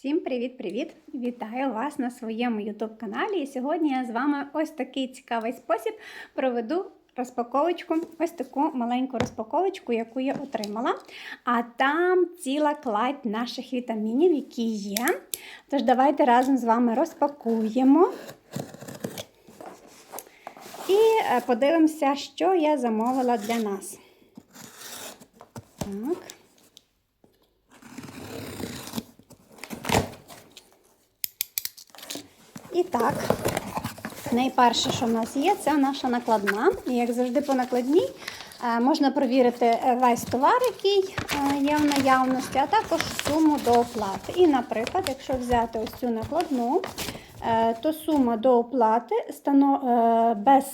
Всім привіт-привіт! Вітаю вас на своєму YouTube каналі. І сьогодні я з вами ось такий цікавий спосіб проведу розпаковочку, ось таку маленьку розпаковочку, яку я отримала. А там ціла кладь наших вітамінів, які є. Тож давайте разом з вами розпакуємо. І е, подивимося, що я замовила для нас. Так. І так, найперше, що в нас є, це наша накладна. І як завжди, по накладній е, можна провірити е, весь товар, який е, є в наявності, а також суму до оплати. І, наприклад, якщо взяти ось цю накладну, то сума до оплати без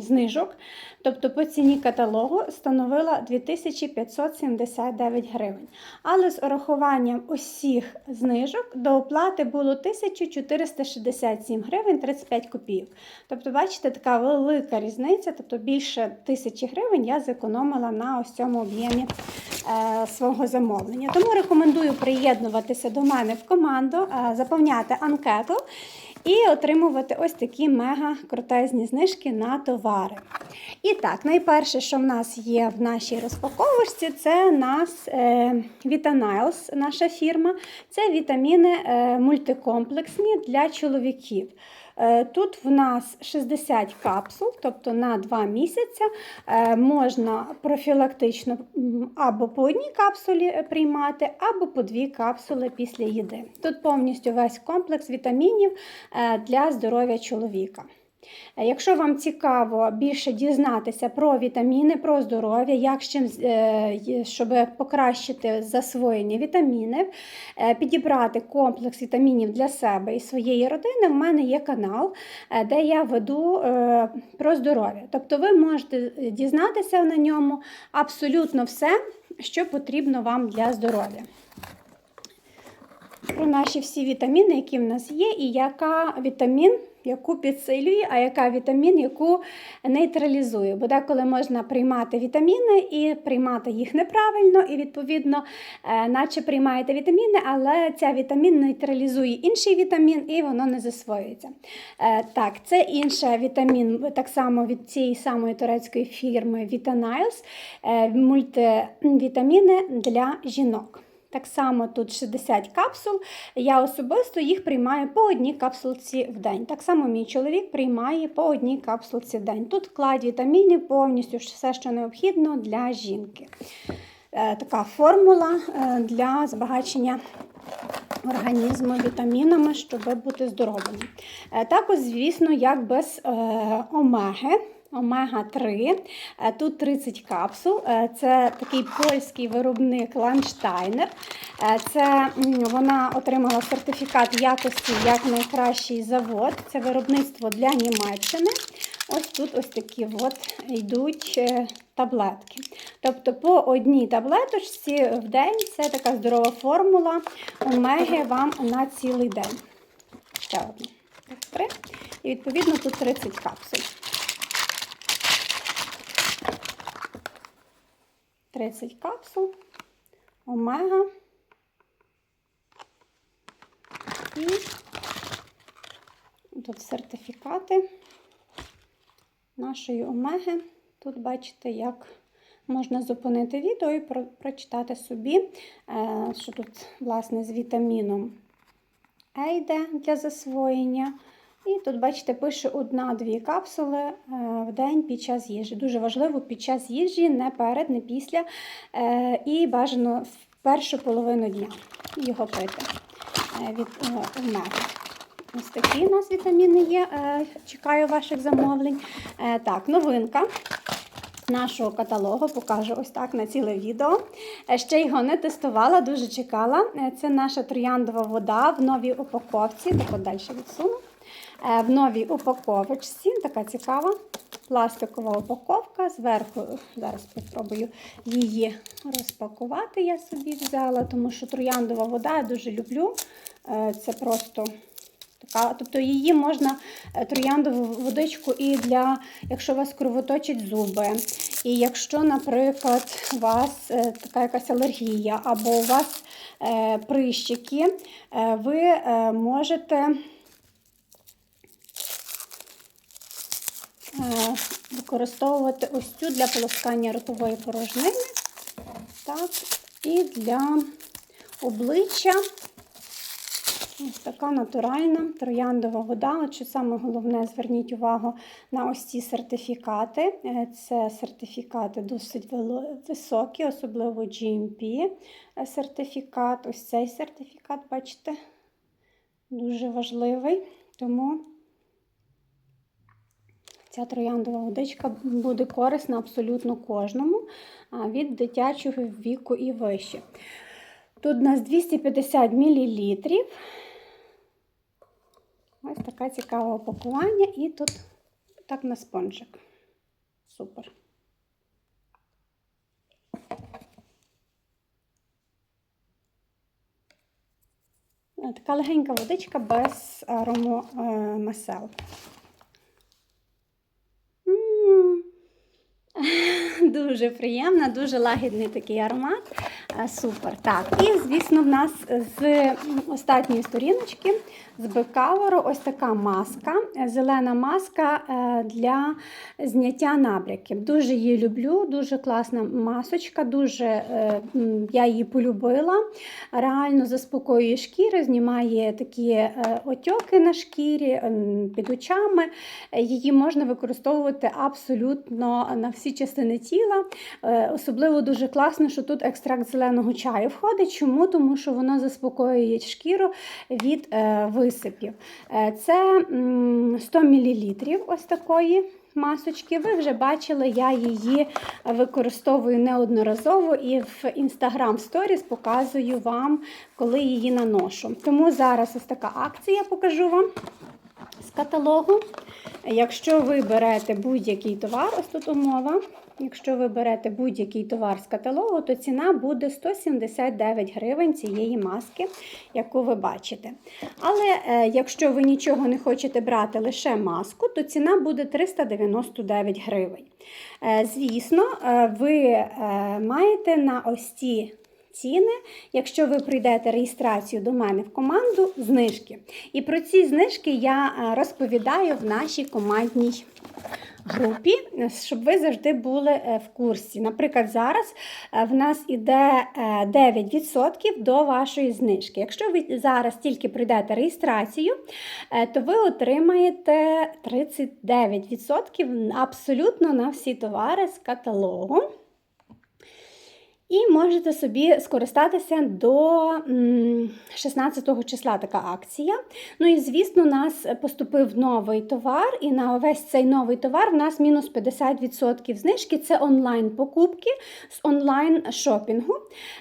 знижок, тобто по ціні каталогу становила 2579 гривень. Але з урахуванням усіх знижок до оплати було 1467 гривень 35 копійок. Тобто, бачите, така велика різниця, тобто більше тисячі гривень я зекономила на ось цьому об'ємі е, свого замовлення. Тому рекомендую приєднуватися до мене в команду, е, заповняти анкету і отримувати ось такі мега крутезні знижки на товари. І так, найперше, що в нас є в нашій розпаковочці, це нас е, Vitaniles, наша фірма. Це вітаміни е, мультикомплексні для чоловіків. Е, тут в нас 60 капсул, тобто на 2 місяці е, можна профілактично або по одній капсулі е, приймати, або по дві капсули після їди. Тут повністю весь комплекс вітамінів для здоров'я чоловіка. Е, якщо вам цікаво більше дізнатися про вітаміни, про здоров'я, як чим, е, щоб покращити засвоєння вітамінів, е, підібрати комплекс вітамінів для себе і своєї родини, в мене є канал, де я веду про здоров'я. Тобто ви можете дізнатися на ньому абсолютно все, що потрібно вам для здоров'я. Про наші всі вітаміни, які в нас є, і яка вітамін яку підсилює, а яка вітамін, яку нейтралізує. Бо деколи можна приймати вітаміни і приймати їх неправильно, і, відповідно, е, наче приймаєте вітаміни, але ця вітамін нейтралізує інший вітамін і воно не засвоюється. Е, так, це інший вітамін, так само від цієї самої турецької фірми Vitaniles, е, мультивітаміни для жінок. Так само тут 60 капсул. Я особисто їх приймаю по одній капсулці в день. Так само мій чоловік приймає по одній капсулці в день. Тут вклад вітамінів, повністю все, що необхідно для жінки. Е, така формула е, для збагачення організму вітамінами, щоб бути здоровим. Е, також, звісно, як без омеги. Омега-3. Е, тут 30 капсул. Е, це такий польський виробник Ланштайнер. Е, це Вона отримала сертифікат якості як найкращий завод. Це виробництво для Німеччини. Ось тут ось такі от йдуть таблетки. Тобто по одній таблеточці в день це така здорова формула омеги вам на цілий день. Ще одна. Три. І відповідно тут 30 капсул. 30 капсул, омега. І тут сертифікати нашої омеги. Тут бачите, як можна зупинити відео і прочитати собі, е, що тут, власне, з вітаміном Ейде для засвоєння. І тут, бачите, пише одна-дві капсули е, в день під час їжі. Дуже важливо під час їжі, не перед, не після. Е, і бажано в першу половину дня його пити е, від омеги. Ось такі у нас вітаміни є. Чекаю ваших замовлень. Так, новинка. Нашого каталогу покажу ось так на ціле відео. Ще його не тестувала, дуже чекала. Це наша трояндова вода в новій упаковці. Так, от далі відсуну. Е, в новій упаковочці. Така цікава пластикова упаковка. Зверху, зараз спробую її розпакувати. Я собі взяла, тому що трояндова вода я дуже люблю. Е, це просто. Тобто її можна е, трояндову водичку і для, якщо у вас кровоточать зуби, і якщо, наприклад, у вас така якась алергія, або у вас прищики, ви можете використовувати ось цю для полоскання ротової порожнини. Так, і для обличчя ось така натуральна трояндова вода. От саме головне, зверніть увагу на ось ці сертифікати. Е, Це сертифікати досить високі, особливо GMP сертифікат. Ось цей сертифікат, бачите, дуже важливий. Тому Ця трояндова водичка буде корисна абсолютно кожному від дитячого віку і вище. Тут у нас 250 мл. Ось таке цікаве опакування, і тут так на спонжик. Супер. Е, Така легенька водичка без аромомасел. М, Дуже приємна, дуже лагідний такий аромат. Е, Супер. Так, і звісно, в нас з останньої сторіночки з бекаверу ось така маска, е, зелена маска е, для зняття набряків. Дуже її люблю, дуже класна масочка, дуже я її полюбила. Реально заспокоює шкіру, знімає такі отьоки на шкірі під очами. Її можна використовувати абсолютно на всі частини тіла. Особливо дуже класно, що тут екстракт зеленого чаю входить. Чому? Тому що воно заспокоює шкіру від е, висипів. Е, Це м, 100 мл ось такої. Масочки, ви вже бачили, я її використовую неодноразово і в Instagram Stories показую вам, коли її наношу. Тому зараз ось така акція покажу вам з каталогу. Якщо ви берете будь-який товар, ось тут умова. Якщо ви берете будь-який товар з каталогу, то ціна буде 179 гривень цієї маски, яку ви бачите. Але е, якщо ви нічого не хочете брати, лише маску, то ціна буде 399 гривень. Е, звісно, е, ви маєте на ось ці ціни, якщо ви прийдете реєстрацію до мене в команду, знижки. І про ці знижки я розповідаю в нашій командній групі, е, щоб ви завжди були е, в курсі. Наприклад, зараз е, в нас іде е, 9% до вашої знижки. Якщо ви зараз тільки пройдете реєстрацію, то ви отримаєте 39% абсолютно на всі товари з каталогу. І можете собі скористатися до м, 16 числа така акція. Ну і звісно, у нас поступив новий товар, і на весь цей новий товар в нас мінус 50% знижки. Це онлайн-покупки з онлайн-шопінгу.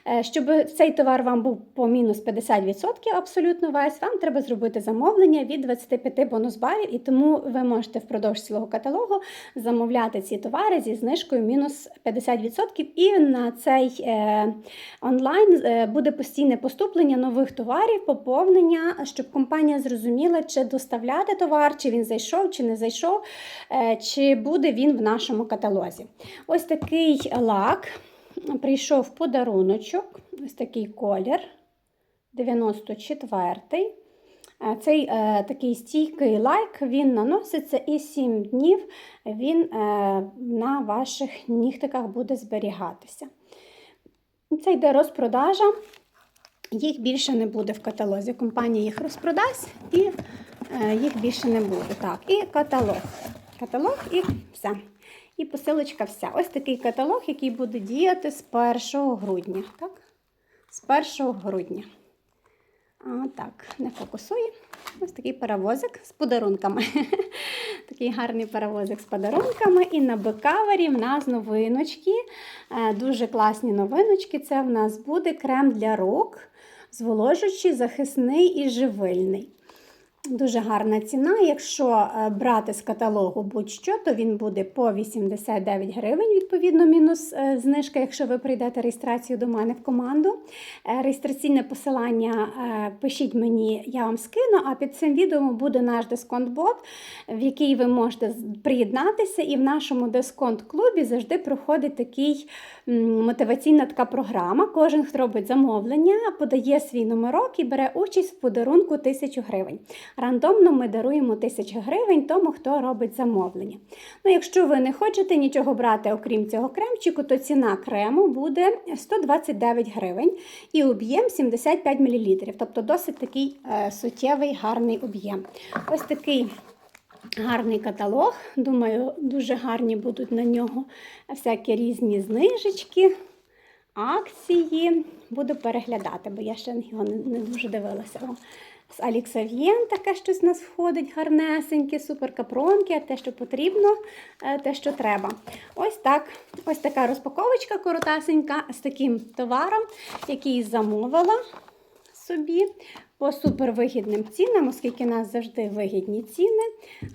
Е, Щоб цей товар вам був по мінус 50% абсолютно весь, вам треба зробити замовлення від 25 бонус-балів, і тому ви можете впродовж цілого каталогу замовляти ці товари зі знижкою мінус 50%. І на цей е, онлайн е, буде постійне поступлення нових товарів, поповнення, щоб компанія зрозуміла, чи доставляти товар, чи він зайшов, чи не зайшов, е, чи буде він в нашому каталозі. Ось такий лак прийшов подаруночок, ось такий колір, 94-й. Е, Цей е, такий стійкий лайк, він наноситься і 7 днів він е, на ваших нігтиках буде зберігатися. Це йде розпродажа. Їх більше не буде в каталозі. Компанія їх розпродасть і е, їх більше не буде. Так, і каталог. Каталог і все. І посилочка вся. Ось такий каталог, який буде діяти з 1 грудня. Так? З 1 грудня. А, так, не фокусує. Ось такий паровозик з подарунками. такий гарний паровозик з подарунками. І на бекавері в нас новиночки. Е, Дуже класні новиночки. Це в нас буде крем для рук, зволожуючий, захисний і живильний. Дуже гарна ціна. Якщо е, брати з каталогу будь-що, то він буде по 89 гривень, відповідно, мінус е, знижка, якщо ви прийдете реєстрацію до мене в команду. Е, Реєстраційне посилання пишіть мені, я вам скину, а під цим відео буде наш дисконт-бот, в який ви можете приєднатися. І в нашому дисконт-клубі завжди проходить такий мотиваційна така програма. Кожен, хто робить замовлення, подає свій номерок і бере участь в подарунку 1000 гривень. Рандомно ми даруємо 1000 гривень тому, хто робить замовлення. Ну, якщо ви не хочете нічого брати, окрім цього кремчику, то ціна крему буде 129 гривень і об'єм 75 мл. Тобто досить такий е, суттєвий гарний об'єм. Ось такий гарний каталог. Думаю, дуже гарні будуть на нього всякі різні знижечки, акції. Буду переглядати, бо я ще його не, дуже дивилася. З Аліксав'єн таке щось в нас входить гарнесеньке, суперкапронки, те, що потрібно, е, те, що треба. Ось так. Ось така розпаковочка коротасенька з таким товаром, який замовила собі по супервигідним цінам, оскільки у нас завжди вигідні ціни,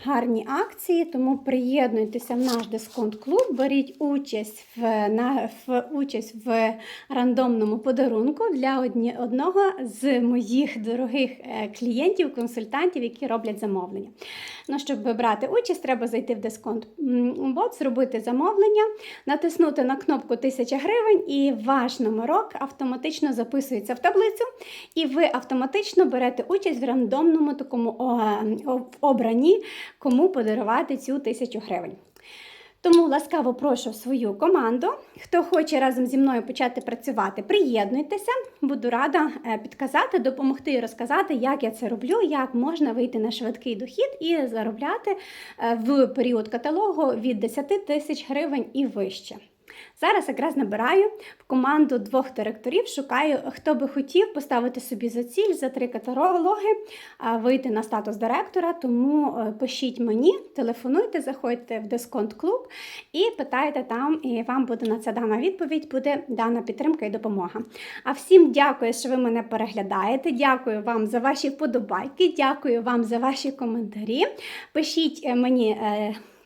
гарні акції. Тому приєднуйтеся в наш дисконт-клуб, беріть участь в, на, в, участь в рандомному подарунку для одні, одного з моїх дорогих е, клієнтів, консультантів, які роблять замовлення. Ну, щоб брати участь, треба зайти в дисконт-бот, зробити замовлення, натиснути на кнопку 1000 гривень, і ваш номерок автоматично записується в таблицю, і ви автоматично берете участь в рандомному такому обранні, кому подарувати цю 1000 гривень. Тому ласкаво прошу свою команду. Хто хоче разом зі мною почати працювати, приєднуйтеся. Буду рада е, підказати, допомогти і розказати, як я це роблю, як можна вийти на швидкий дохід і заробляти е, в період каталогу від 10 тисяч гривень і вище. Зараз якраз набираю в команду двох директорів, шукаю, хто би хотів поставити собі за ціль за три каталоги, вийти на статус директора. Тому е, пишіть мені, телефонуйте, заходьте в дисконт клуб і питайте там, і вам буде на це дана відповідь, буде дана підтримка і допомога. А всім дякую, що ви мене переглядаєте. Дякую вам за ваші вподобайки, дякую вам за ваші коментарі. Пишіть е, мені.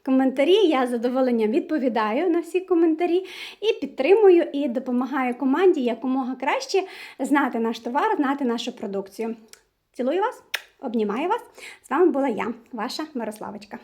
Коментарі. Я з задоволенням відповідаю на всі коментарі і підтримую і допомагаю команді якомога краще знати наш товар, знати нашу продукцію. Цілую вас, обнімаю вас. З вами була я, ваша Мирославочка.